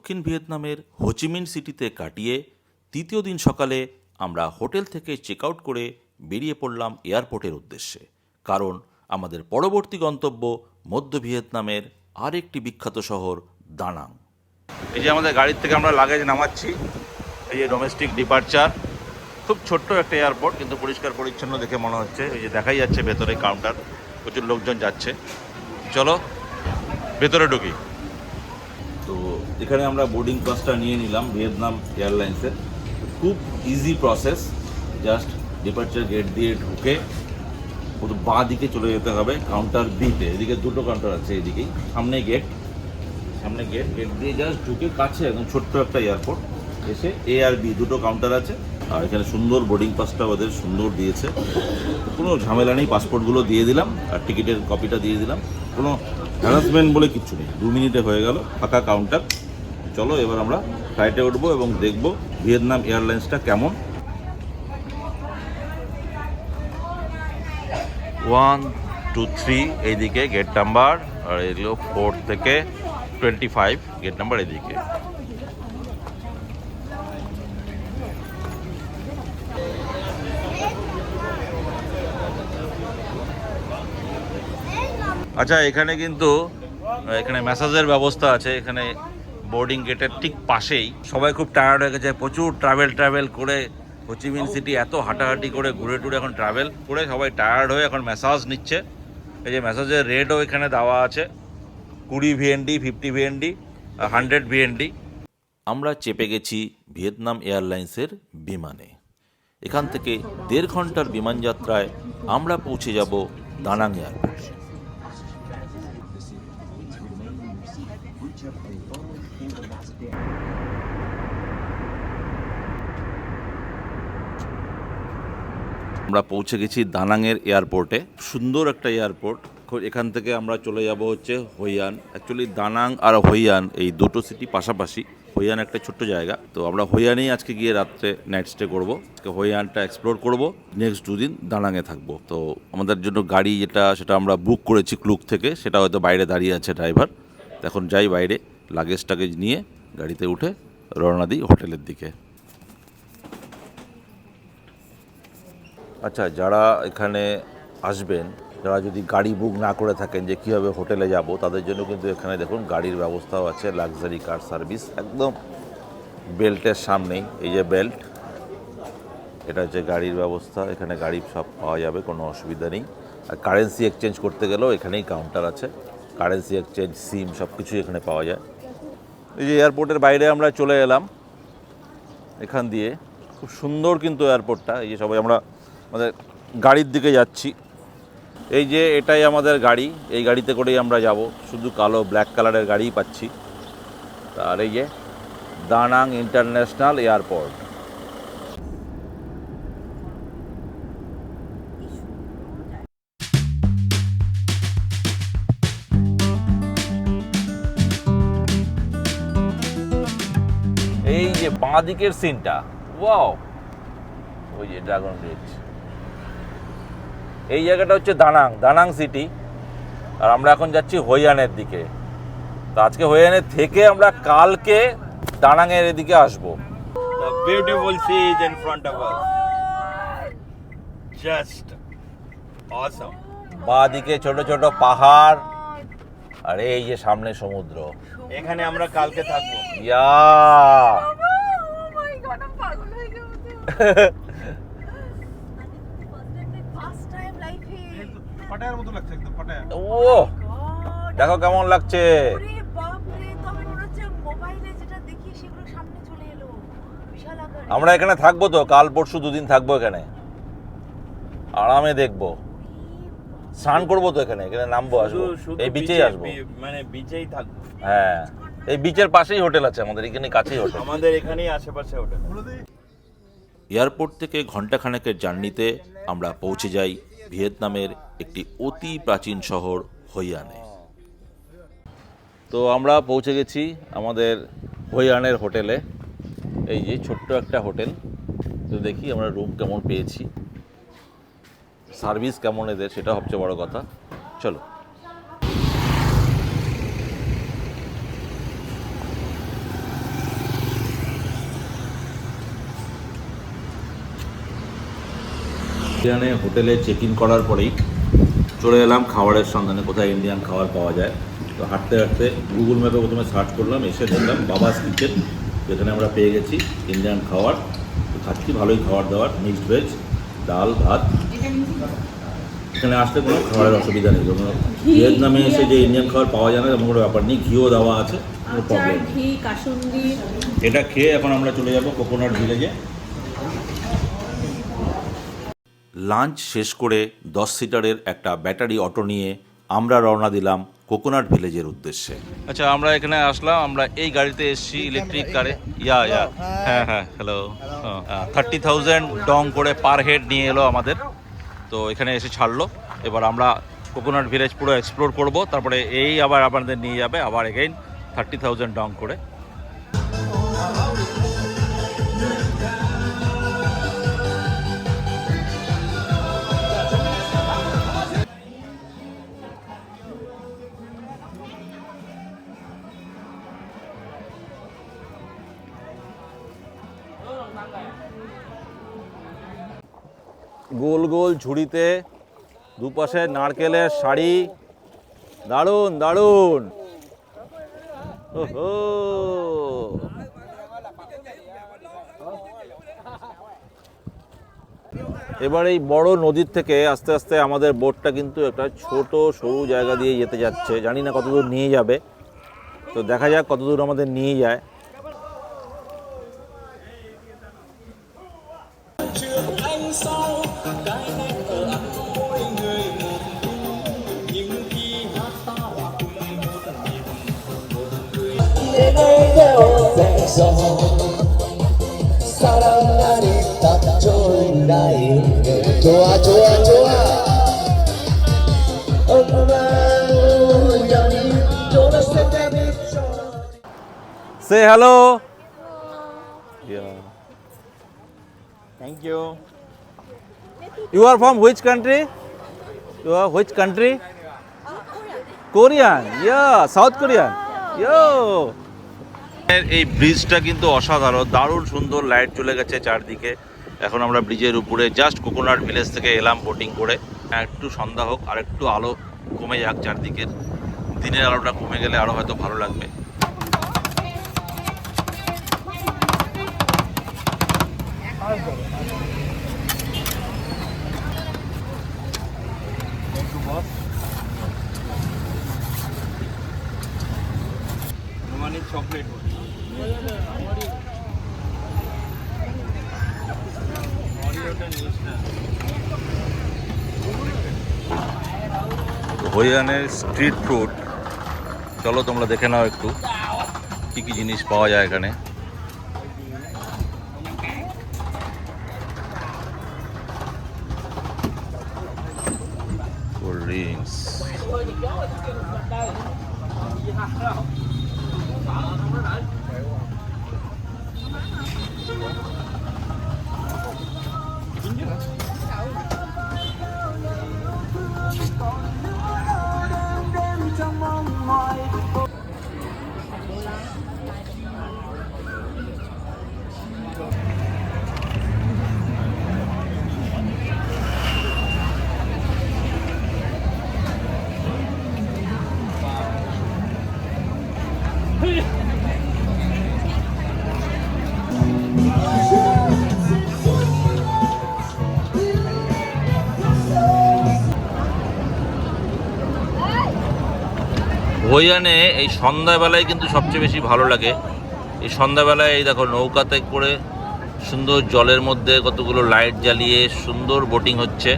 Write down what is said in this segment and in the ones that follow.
দক্ষিণ ভিয়েতনামের হোচিমিন সিটিতে কাটিয়ে তৃতীয় দিন সকালে আমরা হোটেল থেকে চেক আউট করে বেরিয়ে পড়লাম এয়ারপোর্টের উদ্দেশ্যে। কারণ আমাদের পরবর্তী গন্তব্য মধ্য ভিয়েতনামের আরেকটি বিখ্যাত শহর, দানাং। এই যে আমাদের গাড়ির থেকে আমরা লাগেজ নামাচ্ছি, এই যে ডোমেস্টিক ডিপার্চার খুব ছোট্ট একটা এয়ারপোর্ট, কিন্তু পরিষ্কার পরিচ্ছন্ন দেখে মনে হচ্ছে। এই যে দেখাই যাচ্ছে ভেতরে কাউন্টার প্রচুর লোকজন যাচ্ছে। চলো, ভেতরে ঢুকি। এখানে আমরা বোর্ডিং পাসটা নিয়ে নিলাম ভিয়েতনাম এয়ারলাইন্সের খুব easy process just departure gate দিয়ে ঢুকে বাঁ দিকে চলে যেতে হবে কাউন্টার বিতে এদিকে দুটো কাউন্টার আছে এদিকেই, সামনে গেট সামনে গেট গেট দিয়ে জাস্ট ঢুকে কাছে একদম ছোট্ট একটা এয়ারপোর্ট এসে এ আর বি দুটো কাউন্টার আছে। আর এখানে সুন্দর বোর্ডিং পাসটা ওদের সুন্দর দিয়েছে। কোনো ঝামেলা নেই পাসপোর্টগুলো দিয়ে দিলাম, আর টিকিটের কপিটা দিয়ে দিলাম। কোনো হ্যারাসমেন্ট বলে কিচ্ছু নেই। দু মিনিটে হয়ে গেল, ফাঁকা কাউন্টার চলো, এবার আমরা ফ্লাইটে উঠবো এবং দেখব ভিয়েতনাম এয়ারলাইন্সটা কেমন। ওয়ান টু থ্রি এইদিকে গেট নাম্বার আর এগুলো ফোর থেকে টোয়েন্টি ফাইভ গেট নাম্বার এদিকে আচ্ছা এখানে কিন্তু, এখানে ম্যাসাজের ব্যবস্থা আছে, এখানে বোর্ডিং গেটের ঠিক পাশেই। সবাই খুব টায়ার্ড হয়ে গেছে, প্রচুর ট্রাভেল ট্রাভেল করে হোচিমিন সিটি এত হাঁটাহাঁটি করে ঘুরে টুরে এখন ট্রাভেল করে সবাই টায়ার্ড হয়ে এখন ম্যাসাজ নিচ্ছে। এই যে ম্যাসাজের রেটও এখানে দেওয়া আছে। কুড়ি ভিএনডি ফিফটি ভিএনডি হান্ড্রেড ভিএনডি আমরা চেপে গেছি ভিয়েতনাম এয়ারলাইন্সের বিমানে। এখান থেকে দেড় ঘণ্টার বিমান যাত্রায় আমরা পৌঁছে যাব দানাং এয়ারপোর্ট। আমরা পৌঁছে গেছি দানাংয়ের এয়ারপোর্টে। সুন্দর একটা এয়ারপোর্ট। এখান থেকে আমরা চলে যাব হচ্ছে হইয়ান। অ্যাকচুয়ালি দানাং আর হইয়ান, এই দুটো সিটি পাশাপাশি। হইয়ান একটা ছোট্ট জায়গা। তো আমরা হইয়ানেই আজকে গিয়ে রাত্রে নাইট স্টে করব। হইয়ানটা এক্সপ্লোর করব। নেক্সট দুদিন দানাংয়ে থাকব। তো আমাদের জন্য গাড়ি যেটা, সেটা আমরা বুক করেছি ক্লুক থেকে। সেটা হয়তো বাইরে দাঁড়িয়ে আছে ড্রাইভার এখন যাই বাইরে লাগেজ টাগেজ নিয়ে গাড়িতে উঠে রওনা দিই হোটেলের দিকে। আচ্ছা যারা এখানে আসবেন, যারা যদি গাড়ি বুক না করে থাকেন যে কীভাবে হোটেলে যাব, তাদের জন্য কিন্তু এখানে দেখুন গাড়ির ব্যবস্থাও আছে লাক্সারি কার সার্ভিস একদম বেল্টের সামনেই, এই যে বেল্ট এটা হচ্ছে গাড়ির ব্যবস্থা, এখানে গাড়ি সব পাওয়া যাবে, কোনো অসুবিধা নেই। আর কারেন্সি এক্সচেঞ্জ করতে গেলেও এখানেই কাউন্টার আছে কারেন্সি এক্সচেঞ্জ সিম সব কিছুই এখানে পাওয়া যায়। এই যে এয়ারপোর্টের বাইরে আমরা চলে এলাম, এখান দিয়ে, খুব সুন্দর কিন্তু এয়ারপোর্টটা এই যে সবাই আমরা আমাদের গাড়ির দিকে যাচ্ছি। এই যে এটাই আমাদের গাড়ি, এই গাড়িতে করেই আমরা যাব। শুধু কালো ব্ল্যাক কালারের গাড়িই পাচ্ছি। আর এই যে দানাং ইন্টারন্যাশনাল এয়ারপোর্ট। এই যে বাঁ দিকের সিনটা ওয়াও ওই যে ড্রাগন ব্রিজ এই জায়গাটা হচ্ছে দানাং দানাং সিটি আর আমরা এখন যাচ্ছি হইয়ানের দিকে। তো আজকে হইয়ানের থেকে আমরা কালকে দানাংয়ের এদিকে আসব। The beautiful sea is in front of us. Just awesome. বাঁ দিকে ছোট ছোট পাহাড় আর এই যে সামনে সমুদ্র। এখানে আমরা কালকে থাকব। ইয়া! পাটায়ার মতো লাগছে একদম পাটায়া ও দেখো কেমন লাগছে। ওরে বাপরে, তবে হচ্ছে মোবাইলে যেটা দেখি সেগুলো সামনে চলে এলো। বিশাল আকারে। আমরা এখানে থাকব তো কাল পরশু দুদিন থাকব এখানে। আরামে দেখব। স্নান করব তো এখানে এখানে নামবো আসব। এই বিচেই আসব। মানে বিচেই থাকব। হ্যাঁ এই বিচের পাশেই হোটেল আছে আমাদের এখানে কাছেই হোটেল। আমাদের এখানেই আশেপাশে হোটেল। এয়ারপোর্ট থেকে ঘন্টাখানেকের জার্নিতে আমরা পৌঁছে যাই। ভিয়েতনামের একটি অতি প্রাচীন শহর হইয়ানে। তো আমরা পৌঁছে গেছি আমাদের হইয়ানের হোটেলে। এই যে ছোট্ট একটা হোটেল। তো দেখি আমরা রুম কেমন পেয়েছি। সার্ভিস কেমন এদের, সেটা সবচেয়ে বড় কথা। চলো। এখানে হোটেলে চেক ইন করার পরেই চলে এলাম খাবারের সন্ধানে কোথায় ইন্ডিয়ান খাবার পাওয়া যায়। তো হাঁটতে হাঁটতে গুগল ম্যাপে প্রথমে সার্চ করলাম এসে দেখলাম বাবাস কিচেন যেখানে আমরা পেয়ে গেছি ইন্ডিয়ান খাবার। তো খাচ্ছি ভালোই খাবার দাবার মিক্সড ভেজ ডাল ভাত। এখানে আসতে কোনো খাবারের অসুবিধা নেই কোনো ভিয়েতনামে এসে যে ইন্ডিয়ান খাবার পাওয়া যায় না এমন কোনো ব্যাপার নেই ঘিও দেওয়া আছে কোনো প্রবলেম এটা খেয়ে এখন আমরা চলে যাব কোকোনাট ভিলেজে লাঞ্চ শেষ করে দশ সিটারের একটা ব্যাটারি অটো নিয়ে আমরা রওনা দিলাম কোকোনাট ভিলেজের উদ্দেশ্যে। আচ্ছা আমরা এখানে আসলাম আমরা এই গাড়িতে এসেছি ইলেকট্রিক কারে ইয়া ইয়া হ্যাঁ হ্যাঁ হ্যালো থার্টি থাউজেন্ড ডং করে পার হেড নিয়ে এলো আমাদের। তো এখানে এসে ছাড়লো। এবার আমরা কোকোনাট ভিলেজ পুরো এক্সপ্লোর করব। তারপরে এই আবার আমাদের নিয়ে যাবে আবার এগেইন থার্টি থাউজেন্ড ডং করে। গোল ঝুড়িতে দুপাশে নারকেলের শাড়ি। দারুণ দারুণ। এবার এই বড় নদীর থেকে আস্তে আস্তে আমাদের বোটটা কিন্তু একটা ছোট, সরু জায়গা দিয়ে যেতে যাচ্ছে। জানি না কতদূর নিয়ে যাবে। তো দেখা যাক কতদূর আমাদের নিয়ে যায়। 내게로 뺏어 사랑 날이 딱 좋은 나인데 좋아 좋아 좋아 Say hello. Yeah. Thank you. You are from which country? You are which country? Korean. Yeah, South Korean. Yo. এই ব্রিজটা কিন্তু অসাধারণ, দারুণ সুন্দর লাইট চলে গেছে চারদিকে। এখন আমরা ব্রিজের উপরে জাস্ট কোকোনাট ভিলেজ থেকে এলাম বোটিং করে। একটু সন্ধ্যা হোক, আর একটু আলো কমে যাক চারদিকের দিনের আলোটা কমে গেলে আরও হয়তো ভালো লাগবে। মানে হরিয়ানের স্ট্রিট ফুড চলো তোমরা দেখে নাও একটু, কী কী জিনিস পাওয়া যায় এখানে। Cold drinks Yeah. ভৈয়ানে এই সন্ধ্যাবেলায় কিন্তু সবচেয়ে বেশি ভালো লাগে। এই সন্ধ্যাবেলায় এই দেখো নৌকাতে করে সুন্দর জলের মধ্যে কতগুলো লাইট জ্বালিয়ে সুন্দর বোটিং হচ্ছে।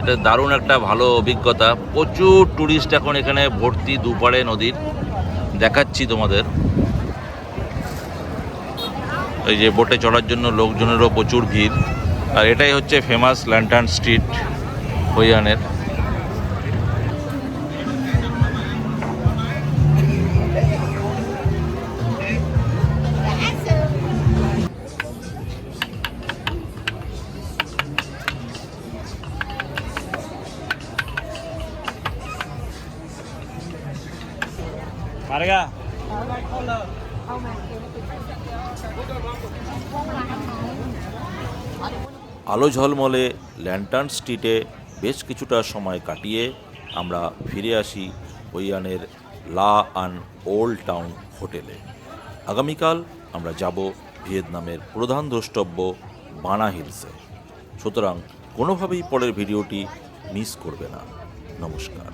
এটা দারুণ একটা ভালো অভিজ্ঞতা। প্রচুর ট্যুরিস্ট এখন এখানে ভর্তি দুপারে নদীর। দেখাচ্ছি তোমাদের। এই যে বোটে চড়ার জন্য লোকজনেরও প্রচুর ভিড়। আর এটাই হচ্ছে ফেমাস ল্যান্টার্ন স্ট্রিট হইয়ানের আলো ঝলমলে ল্যান্টার্ন স্ট্রিটে বেশ কিছুটা সময় কাটিয়ে আমরা ফিরে আসি ওইয়ানের লা আন ওল্ড টাউন হোটেলে। আগামীকাল আমরা যাব ভিয়েতনামের প্রধান দ্রষ্টব্য বানা হিলসে। সুতরাং কোনোভাবেই পরের ভিডিওটি মিস করবে না। নমস্কার।